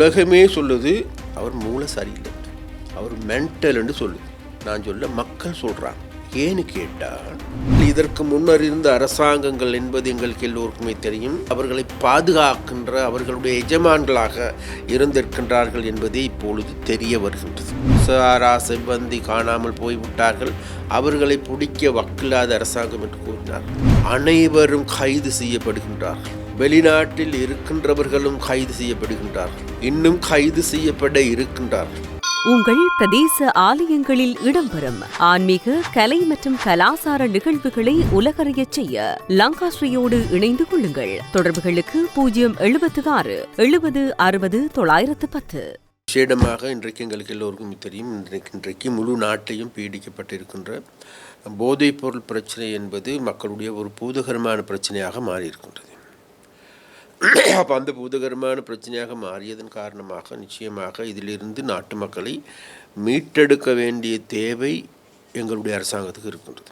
உலகமே சொல்லுது அவர் மூளை சரியில்லை. அவர் மென்டல்னு சொல்லுது. நான் சொல்ல மக்கள் சொல்கிறாங்க ஏன்னு கேட்டால் இதற்கு முன்னர் இருந்த அரசாங்கங்கள் என்பது எங்களுக்கு எல்லோருக்குமே தெரியும். அவர்களை பாதுகாக்கின்ற அவர்களுடைய எஜமான்களாக இருந்திருக்கின்றார்கள் என்பதே இப்பொழுது தெரிய வருகின்றது. சாரா செவ்வந்தி காணாமல் போய்விட்டார்கள். அவர்களை பிடிக்க வக்கில்லாத அரசாங்கம் என்று கூறினார் அனைவரும் கைது செய்யப்படுகின்றார்கள். வெளிநாட்டில் இருக்கின்றவர்களும் கைது செய்யப்படுகின்றார்கள். இன்னும் கைது செய்யப்பட இருக்கின்றார்கள். உங்கள் பிரதேச ஆலயங்களில் இடம்பெறும் ஆன்மீக கலை மற்றும் கலாசார நிகழ்வுகளை உலகறியச் செய்ய லங்காஸ்ரீயோடு இணைந்து கொள்ளுங்கள். தொடர்புகளுக்கு பூஜ்ஜியம் எழுபத்து ஆறு எழுபது அறுபது தொள்ளாயிரத்து பத்து. விசேடமாக இன்றைக்கு எங்களுக்கு எல்லோருக்கும் தெரியும் இன்றைக்கு இன்றைக்கு முழு நாட்டையும் பீடிக்கப்பட்டிருக்கின்ற போதைப்பொருள் பிரச்சனை என்பது மக்களுடைய ஒரு பூதகரமான பிரச்சனையாக மாறியிருக்கின்றது. அப்போ அந்த பூதகரமான பிரச்சனையாக மாறியதன் காரணமாக நிச்சயமாக இதிலிருந்து நாட்டு மக்களை மீட்டெடுக்க வேண்டிய தேவை எங்களுடைய அரசாங்கத்துக்கு இருக்கின்றது.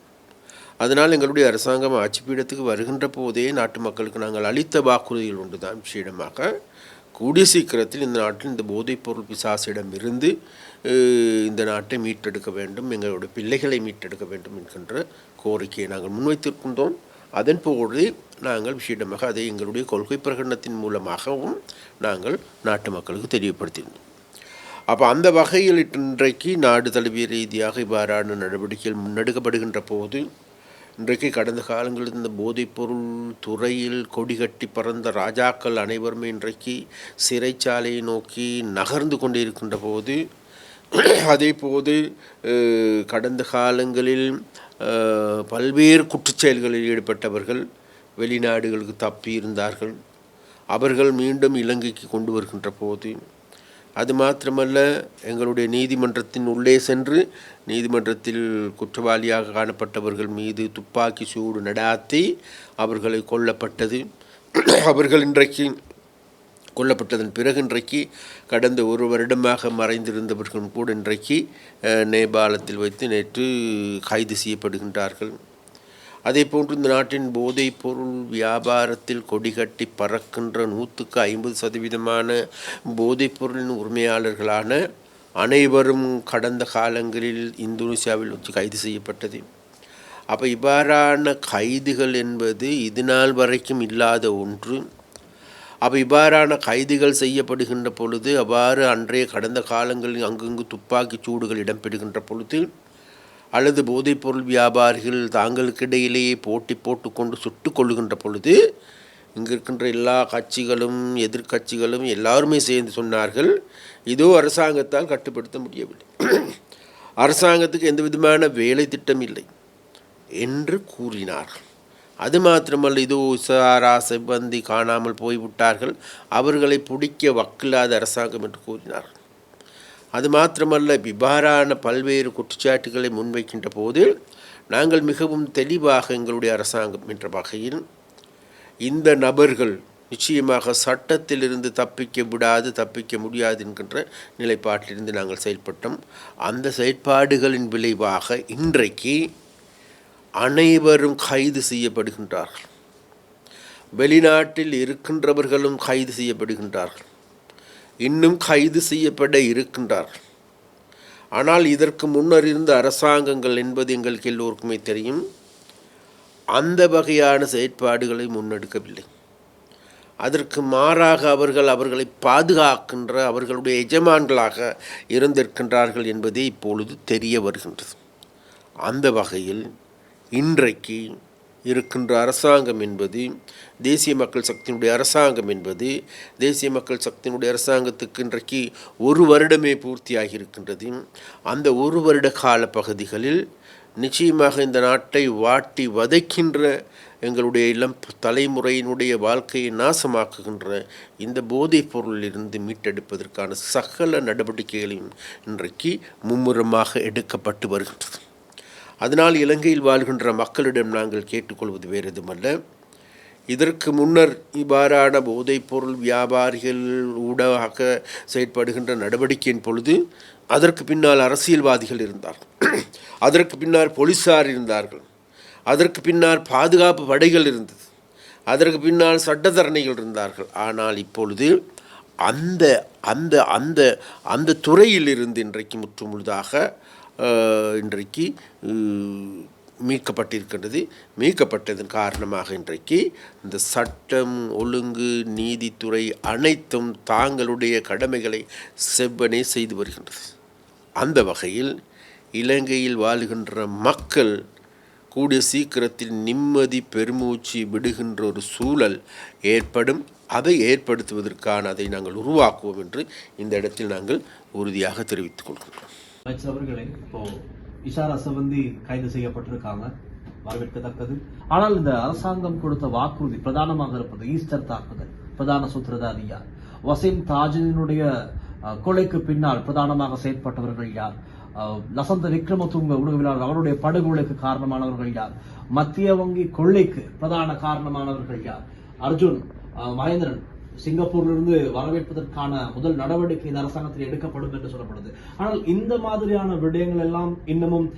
அதனால் எங்களுடைய அரசாங்கம் ஆட்சி பீடத்துக்கு வருகின்ற போதே நாட்டு மக்களுக்கு நாங்கள் அளித்த வாக்குறுதிகள் ஒன்று தான் விஷயமாக கூடிய சீக்கிரத்தில் இந்த நாட்டில் இந்த போதைப்பொருள் பிசாசிடம் இருந்து இந்த நாட்டை மீட்டெடுக்க வேண்டும் எங்களுடைய பிள்ளைகளை மீட்டெடுக்க வேண்டும் என்கின்ற கோரிக்கையை நாங்கள் முன்வைத்திருக்கின்றோம். அதன் போது நாங்கள் விஷயமாக அதை எங்களுடைய கொள்கை பிரகடனத்தின் மூலமாகவும் நாங்கள் நாட்டு மக்களுக்கு தெரியப்படுத்தியிருந்தோம் அப்போ அந்த வகையில் இன்றைக்கு நாடு தழுவிய ரீதியாக இவ்வாறான நடவடிக்கைகள் முன்னெடுக்கப்படுகின்ற போது இன்றைக்கு கடந்த காலங்களில் இந்த போதைப்பொருள் துறையில் கொடி கட்டி பறந்த ராஜாக்கள் அனைவருமே இன்றைக்கு சிறைச்சாலையை நோக்கி நகர்ந்து கொண்டிருக்கின்ற போது அதே போது கடந்த காலங்களில் பல்வேறு குற்றச்செயல்களில் ஈடுபட்டவர்கள் வெளிநாடுகளுக்கு தப்பி இருந்தார்கள். அவர்கள் மீண்டும் இலங்கைக்கு கொண்டு வருகின்ற போது அது மாத்திரமல்ல எங்களுடைய நீதிமன்றத்தின் உள்ளே சென்று நீதிமன்றத்தில் குற்றவாளியாக காணப்பட்டவர்கள் மீது துப்பாக்கி சூடு நடாத்தி அவர்களை கொல்லப்பட்டது. அவர்கள் இன்றைக்கு கொல்லப்பட்டதன் பிறகு இன்றைக்கு கடந்த ஒரு வருடமாக மறைந்திருந்தவர்களும் கூட இன்றைக்கு நேபாளத்தில் வைத்து நேற்று கைது செய்யப்படுகின்றார்கள். அதே போன்று இந்த நாட்டின் போதைப் பொருள் வியாபாரத்தில் கொடிகட்டி பறக்கின்ற நூற்றுக்கு ஐம்பது சதவீதமான போதைப் பொருளின் உரிமையாளர்களான அனைவரும் கடந்த காலங்களில் இந்தோனேசியாவில் வச்சு கைது செய்யப்பட்டது. அப்போ இவ்வாறான கைதுகள் என்பது இது நாள் வரைக்கும் இல்லாத ஒன்று. அப்போ இவ்வாறான கைதுகள் செய்யப்படுகின்ற பொழுது அவ்வாறு அன்றைய கடந்த காலங்களில் அங்கங்கு துப்பாக்கி சூடுகள் இடம்பெறுகின்ற பொழுது அல்லது போதைப்பொருள் வியாபாரிகள் தாங்களுக்கிடையிலேயே போட்டி போட்டுக்கொண்டு சுட்டு கொள்ளுகின்ற பொழுது இங்கு இருக்கின்ற எல்லா கட்சிகளும் எதிர்க்கட்சிகளும் எல்லாருமே சேர்ந்து சொன்னார்கள் இதோ அரசாங்கத்தால் கட்டுப்படுத்த முடியவில்லை. அரசாங்கத்துக்கு எந்த விதமான வேலை திட்டம் இல்லை என்று கூறினார்கள். அது மாத்திரமல்ல இது உசாரா செவ்வந்தி காணாமல் போய்விட்டார்கள். அவர்களை பிடிக்க வக்கில்லாத அரசாங்கம் என்று கூறினார்கள் அது மாத்திரமல்ல இவ்வாறான பல்வேறு குற்றச்சாட்டுகளை முன்வைக்கின்ற போது நாங்கள் மிகவும் தெளிவாக எங்களுடைய அரசாங்கம் என்ற வகையில் இந்த நபர்கள் நிச்சயமாக சட்டத்திலிருந்து தப்பிக்க விடாது தப்பிக்க முடியாது என்கின்ற நிலைப்பாட்டிலிருந்து நாங்கள் செயல்பட்டோம். அந்த செயற்பாடுகளின் விளைவாக இன்றைக்கு அனைவரும் கைது செய்யப்படுகின்றார்கள். வெளிநாட்டில் இருக்கின்றவர்களும் கைது செய்யப்படுகின்றார்கள். இன்னும் கைது செய்யப்பட இருக்கின்றார்கள். ஆனால் இதற்கு முன்னர் இருந்த அரசாங்கங்கள் என்பது எங்களுக்கு எல்லோருக்குமே தெரியும். அந்த வகையான செயற்பாடுகளை முன்னெடுக்கவில்லை. அதற்கு மாறாக அவர்கள் அவர்களை பாதுகாக்கின்ற அவர்களுடைய எஜமான்களாக இருந்திருக்கின்றார்கள் என்பதே இப்பொழுது தெரிய வருகின்றது. அந்த வகையில் இன்றைக்கு இருக்கின்ற அரசாங்கம் என்பது தேசிய மக்கள் சக்தியினுடைய அரசாங்கம் என்பது தேசிய மக்கள் சக்தியினுடைய அரசாங்கத்துக்கு இன்றைக்கு ஒரு வருடமே பூர்த்தியாகி இருக்கின்றது. அந்த ஒரு வருட கால பகுதிகளில் நிச்சயமாக இந்த நாட்டை வாட்டி வதைக்கின்ற எங்களுடைய இளம் தலைமுறையினுடைய வாழ்க்கையை நாசமாக்குகின்ற இந்த போதைப் பொருளிலிருந்து மீட்டெடுப்பதற்கான சகல நடவடிக்கைகளையும் இன்றைக்கு மும்முரமாக எடுக்கப்பட்டு வருகின்றது. அதனால் இலங்கையில் வாழ்கின்ற மக்களிடம் நாங்கள் கேட்டுக்கொள்வது வேறு எதுமல்ல இதற்கு முன்னர் இவ்வாறான போதைப்பொருள் வியாபாரிகள் ஊடாக செயற்படுகின்ற நடவடிக்கையின் பொழுது அதற்கு பின்னால் அரசியல்வாதிகள் இருந்தார்கள் அதற்கு பின்னால் போலீஸார் இருந்தார்கள். அதற்கு பின்னால் பாதுகாப்பு படைகள் இருந்தது. அதற்கு பின்னால் சட்டத்தரணிகள் இருந்தார்கள். ஆனால் இப்பொழுது அந்த அந்த அந்த அந்த துறையிலிருந்து இன்றைக்கு முற்று முழுதாக இன்றைக்கு மீட்கப்பட்டிருக்கின்றது. மீட்கப்பட்டதன் காரணமாக இன்றைக்கு இந்த சட்டம் ஒழுங்கு நீதித்துறை அனைத்தும் தாங்களுடைய கடமைகளை செவ்வனே செய்து வருகின்றது. அந்த வகையில் இலங்கையில் வாழுகின்ற மக்கள் கூடிய சீக்கிரத்தில் நிம்மதி பெருமூச்சு விடுகின்ற ஒரு சூழல் ஏற்படும். அதை ஏற்படுத்துவதற்கான அதை நாங்கள் உருவாக்குவோம் என்று இந்த இடத்தில் நாங்கள் உறுதியாக தெரிவித்துக் கொள்கின்றோம் அமைச்சர் அவர்களே இப்போ இஷாரா சிவந்தி கைது செய்யப்பட்டிருக்காங்க. வரவேற்கத்தக்கது. ஆனால் இந்த அரசாங்கம் கொடுத்த வாக்குறுதி பிரதானமாக இருப்பது ஈஸ்டர் தாக்குதல் பிரதான சூத்திரதாரி யார்? வசீம் தாஜினுடைய கொலைக்கு பின்னால் பிரதானமாக செயற்பட்டவர்கள் யார்? லசந்த விக்ரமதுங்க உணவிலாளர் அவருடைய படுகொலைக்கு காரணமானவர்கள் யார்? மத்திய வங்கி கொள்ளைக்கு பிரதான காரணமானவர்கள் யார்? அர்ஜுன் மகேந்திரன் சிங்கப்பூரிலிருந்து வரவேற்பதற்கான முதல் நடவடிக்கை இந்த அரசாங்கத்தில் எடுக்கப்படும் என்று சொல்லப்படுது. ஆனால் இந்த மாதிரியான விடயங்கள் எல்லாம் இன்னமும்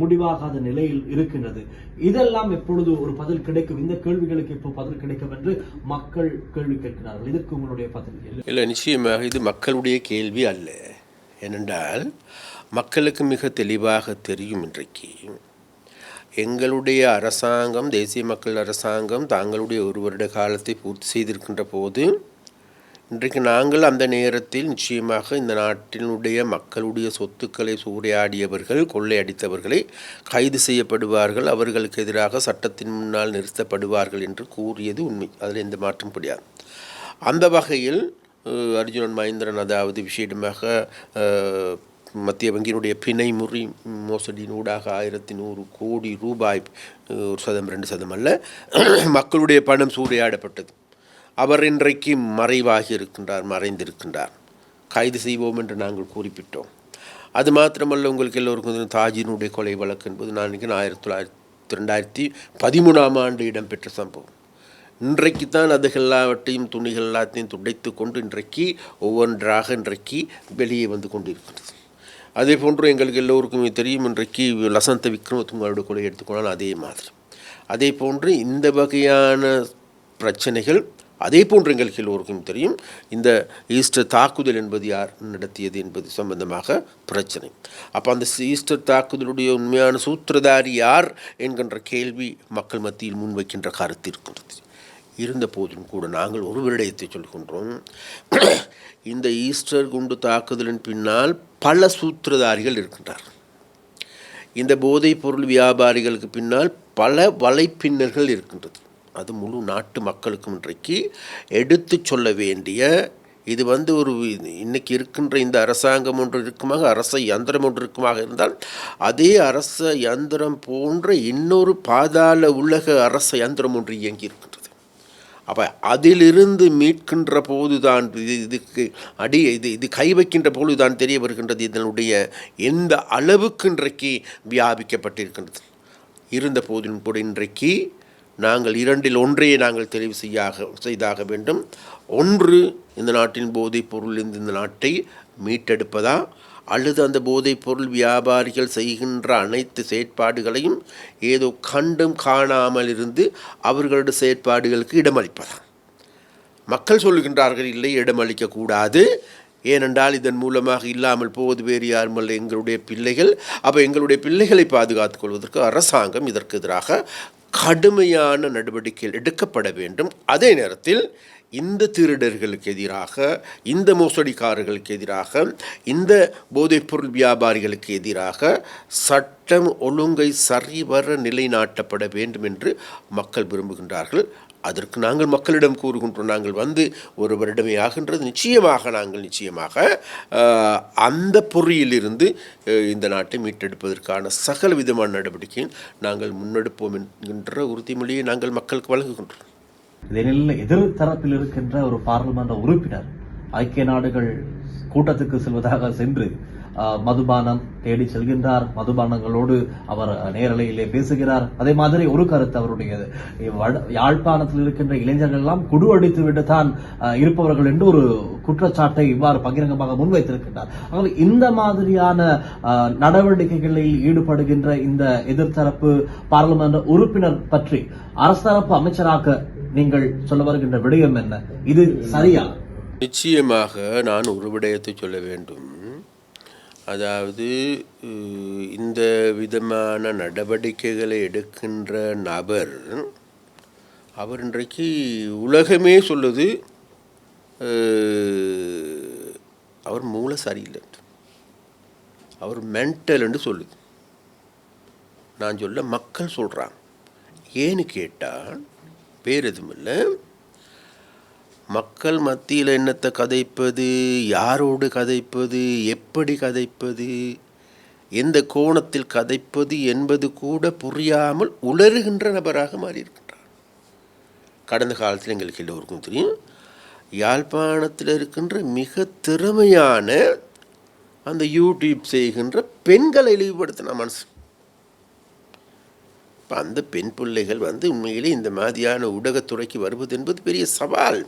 முடிவாகாத நிலையில் இருக்கின்றது. இதெல்லாம் எப்பொழுது ஒரு பதில் கிடைக்கும்? இந்த கேள்விகளுக்கு இப்போ பதில் கிடைக்கும் என்று மக்கள் கேள்வி கேட்கிறார்கள். இதற்கு உங்களுடைய பதில் இல்லை நிச்சயமாக இது மக்களுடைய கேள்வி அல்ல. ஏனென்றால் மக்களுக்கு மிக தெளிவாக தெரியும் இன்றைக்கு எங்களுடைய அரசாங்கம் தேசிய மக்கள் அரசாங்கம் தாங்களுடைய ஒரு வருட காலத்தை பூர்த்தி செய்திருக்கின்ற போது இன்றைக்கு நாங்கள் அந்த நேரத்தில் நிச்சயமாக இந்த நாட்டினுடைய மக்களுடைய சொத்துக்களை சூறையாடியவர்கள் கொள்ளையடித்தவர்களை கைது செய்யப்படுவார்கள். அவர்களுக்கு எதிராக சட்டத்தின் முன்னால் நிறுத்தப்படுவார்கள் என்று கூறியது உண்மை. அதில் எந்த மாற்றம் கிடையாது. அந்த வகையில் அர்ஜுனன் மகேந்திரன் அதாவது விசேடமாக மத்திய வங்கியினுடைய பிணை முறி மோசடியினூடாக ஆயிரத்தி நூறு கோடி ரூபாய் ஒரு சதம் ரெண்டு சதம் அல்ல. மக்களுடைய பணம் சூறையாடப்பட்டது. அவர் இன்றைக்கு மறைவாகி இருக்கின்றார் மறைந்திருக்கின்றார். கைது செய்வோம் என்று நாங்கள் குறிப்பிட்டோம். அது மாத்திரமல்ல உங்களுக்கு எல்லோருக்கும் தாஜினுடைய கொலை வழக்கு என்பது நான் நினைக்கிறேன் ஆயிரத்தி தொள்ளாயிரத்தி ரெண்டாயிரத்தி பதிமூணாம் ஆண்டு இடம்பெற்ற சம்பவம். இன்றைக்கு தான் அது எல்லாவற்றையும் துணிகள் எல்லாத்தையும் துடைத்து கொண்டு இன்றைக்கு ஒவ்வொன்றாக இன்றைக்கு வெளியே வந்து கொண்டிருக்கிறது. அதே போன்று எங்களுக்கு எல்லோருக்குமே தெரியும் இன்றைக்கு லசந்த விக்ரமதுங்களோட கொலை எடுத்துக்கொண்டால் அதே மாதிரி. அதே போன்று இந்த வகையான பிரச்சனைகள் அதே போன்று எங்களுக்கு எல்லோருக்கும் தெரியும் இந்த ஈஸ்டர் தாக்குதல் என்பது யார் நடத்தியது என்பது சம்பந்தமாக பிரச்சனை. அப்போ அந்த ஈஸ்டர் தாக்குதலுடைய உண்மையான சூத்திரதாரி யார் என்கின்ற கேள்வி மக்கள் மத்தியில் முன்வைக்கின்ற கருத்து இருக்கின்றது இருந்த போதிலும் கூட நாங்கள் ஒரு விடயத்தை சொல்கின்றோம். இந்த ஈஸ்டர் குண்டு தாக்குதலின் பின்னால் பல சூத்திரதாரிகள் இருக்கின்றார். இந்த போதைப் பொருள் வியாபாரிகளுக்கு பின்னால் பல வலைப்பின்னல்கள் இருக்கின்றது. அது முழு நாட்டு மக்களுக்கும் இன்றைக்கு எடுத்து சொல்ல வேண்டிய இது வந்து ஒரு இன்னைக்கு இருக்கின்ற இந்த அரசாங்கம் ஒன்று இருக்குமாக அரச யந்திரம் ஒன்று இருக்குமாக இருந்தால் அதே அரச யந்திரம் போன்ற இன்னொரு பாதாள உலக அரச யந்திரம் ஒன்று இயங்கி இருக்கின்றது. அப்போ அதிலிருந்து மீட்கின்ற போதுதான் இது இதுக்கு அடி இது இது கை வைக்கின்ற போதுதான் தெரிய வருகின்றது இதனுடைய எந்த அளவுக்கு இன்றைக்கு வியாபிக்கப்பட்டிருக்கின்றது? இருந்த போதிலும் கூட இன்றைக்கு நாங்கள் இரண்டில் ஒன்றையே நாங்கள் தெரிவு செய்யாக செய்தாக வேண்டும். ஒன்று இந்த நாட்டின் போதைப் பொருளிலிருந்து இந்த நாட்டை மீட்டெடுப்பதா? அல்லது அந்த போதைப் பொருள் வியாபாரிகள் செய்கின்ற அனைத்து செயற்பாடுகளையும் ஏதோ கண்டும் காணாமல் இருந்து அவர்களுடைய செயற்பாடுகளுக்கு இடமளிப்பதா மக்கள் சொல்லுகின்றார்கள் இல்லை இடமளிக்கக்கூடாது ஏனென்றால் இதன் மூலமாக இல்லாமல் போவது வேறு யாரும் அல்ல. எங்களுடைய பிள்ளைகள். அப்போ எங்களுடைய பிள்ளைகளை பாதுகாத்துக் கொள்வதற்கு அரசாங்கம் இதற்கு எதிராக கடுமையான நடவடிக்கைகள் எடுக்கப்பட வேண்டும். அதே நேரத்தில் இந்த திருடர்களுக்கு எதிராக இந்த மோசடிக்காரர்களுக்கு எதிராக இந்த போதைப்பொருள் வியாபாரிகளுக்கு எதிராக சட்டம் ஒழுங்கை சரிவர நிலைநாட்டப்பட வேண்டும் என்று மக்கள் விரும்புகின்றார்கள். அதற்கு நாங்கள் மக்களிடம் கூறுகின்றோம். நாங்கள் வந்து ஒரு வருடமே ஆகின்றது. நிச்சயமாக நாங்கள் நிச்சயமாக அந்த பொறியிலிருந்து இந்த நாட்டை மீட்டெடுப்பதற்கான சகல விதமான நடவடிக்கையை நாங்கள் முன்னெடுப்போம் என்கின்ற உறுதிமொழியை நாங்கள் மக்களுக்கு வழங்குகின்றோம். இதனில் எதிர் தரப்பில் இருக்கின்ற ஒரு பாராளுமன்ற உறுப்பினர் ஐக்கிய நாடுகள் கூட்டத்துக்கு செல்வதாக சென்று மதுபானம் தேடி செல்கின்றார். மதுபானங்களோடு அவர் நேரலையிலே பேசுகிறார். அதே மாதிரி ஒரு கருத்து அவருடையது வட- யாழ்ப்பாணத்தில் இருக்கின்ற இளைஞர்கள் எல்லாம் குடு அடித்து விட்டு தான் இருப்பவர்கள் என்று ஒரு குற்றச்சாட்டை இவ்வாறு பகிரங்கமாக முன்வைத்திருக்கின்றார். ஆகவே இந்த மாதிரியான நடவடிக்கைகளில் ஈடுபடுகின்ற இந்த எதிர்த்தரப்பு பாராளுமன்ற உறுப்பினர் பற்றி அரசு தரப்பு அமைச்சராக நீங்கள் சொல்ல வருகின்ற விடயம் என்ன? இது சரியா? நிச்சயமாக நான் ஒரு விடயத்தை சொல்ல வேண்டும். அதாவது இந்த விதமான நடவடிக்கைகளை எடுக்கின்ற நபர் அவர் இன்றைக்கு உலகமே சொல்லுது அவர் மூளை சரியில்லை அவர் மென்டல் என்று சொல்லுது. நான் சொல்ல மக்கள் சொல்கிறாங்க ஏன்னு கேட்டால் வேறு எதுவும் இல்லை. மக்கள் மத்தியில் என்னத்தை கதைப்பது யாரோடு கதைப்பது எப்படி கதைப்பது எந்த கோணத்தில் கதைப்பது என்பது கூட புரியாமல் உளறுகின்ற நபராக மாறியிருக்கின்றார். கடந்த காலத்தில் எங்களுக்கு எல்லோருக்கும் தெரியும் யாழ்ப்பாணத்தில் இருக்கின்ற மிக திறமையான அந்த யூடியூப் செய்கின்ற பெண்களை இழிவுபடுத்தின மனசு. இப்போ அந்த பெண் பிள்ளைகள் வந்து உண்மையிலே இந்த மாதிரியான ஊடகத்துறைக்கு வருவது என்பது பெரிய சவால்.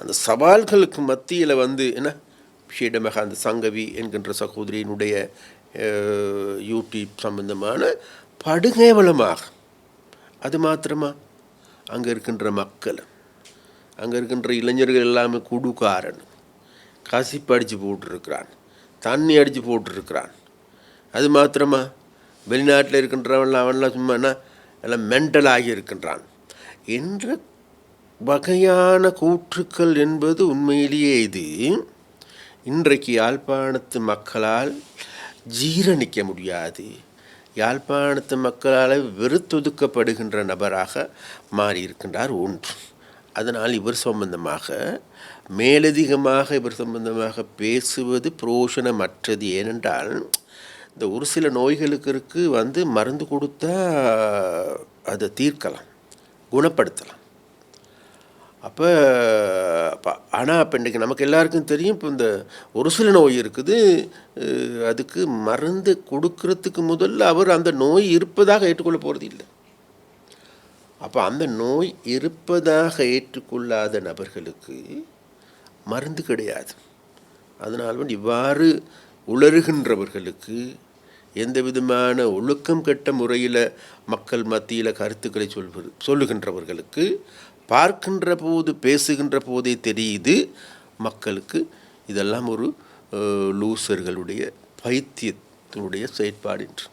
அந்த சவால்களுக்கு மத்தியில் வந்து என்ன? ஷீடமக அந்த சங்கவி என்கின்ற சகோதரியினுடைய யூடியூப் சம்பந்தமான படுகேவலமாக. அது மாத்திரமா? அங்கே இருக்கின்ற மக்கள் அங்கே இருக்கின்ற இளைஞர்கள் எல்லாமே குடுக்காரன் கசிப்பு அடித்து போட்டிருக்கிறான் தண்ணி அடித்து போட்டிருக்கிறான். அது மாத்திரமா? வெளிநாட்டில் இருக்கின்றவன்லாம் அவன்லாம் சும்மா எல்லாம் மென்டல் ஆகி இருக்கின்றான். என்ற வகையான கூற்றுக்கள் என்பது உண்மையிலேயே இது. இன்றைக்கு யாழ்ப்பாணத்து மக்களால் ஜீரணிக்க முடியாது. யாழ்ப்பாணத்து மக்களால் வெறுத்தொதுக்கப்படுகின்ற நபராக மாறியிருக்கின்றார் ஒன்று. அதனால் இவர் சம்பந்தமாக மேலதிகமாக இவர் சம்பந்தமாக பேசுவது புரோஷனமற்றது. ஏனென்றால் இந்த ஒரு சில நோய்களுக்கு வந்து மருந்து கொடுத்தா அதை தீர்க்கலாம் குணப்படுத்தலாம். அப்போ அப்போ ஆனால் இப்போ இன்றைக்கி நமக்கு எல்லாருக்கும் தெரியும் இப்போ இந்த ஒரு சில நோய் இருக்குது அதுக்கு மருந்து கொடுக்கறதுக்கு முதல்ல அவர் அந்த நோய் இருப்பதாக ஏற்றுக்கொள்ள போகிறது இல்லை. அப்போ அந்த நோய் இருப்பதாக ஏற்றுக்கொள்ளாத நபர்களுக்கு மருந்து கிடையாது. அதனால் வந்து இவ்வாறு உளறுகின்றவர்களுக்கு எந்த விதமான ஒழுக்கம் கெட்ட முறையில் மக்கள் மத்தியில் கருத்துக்களை சொல்வது சொல்லுகின்றவர்களுக்கு பார்க்கின்ற போது பேசுகின்ற போதே தெரியுது மக்களுக்கு இதெல்லாம் ஒரு லூசர்களுடைய பைத்தியத்தினுடைய செயற்பாடு என்று.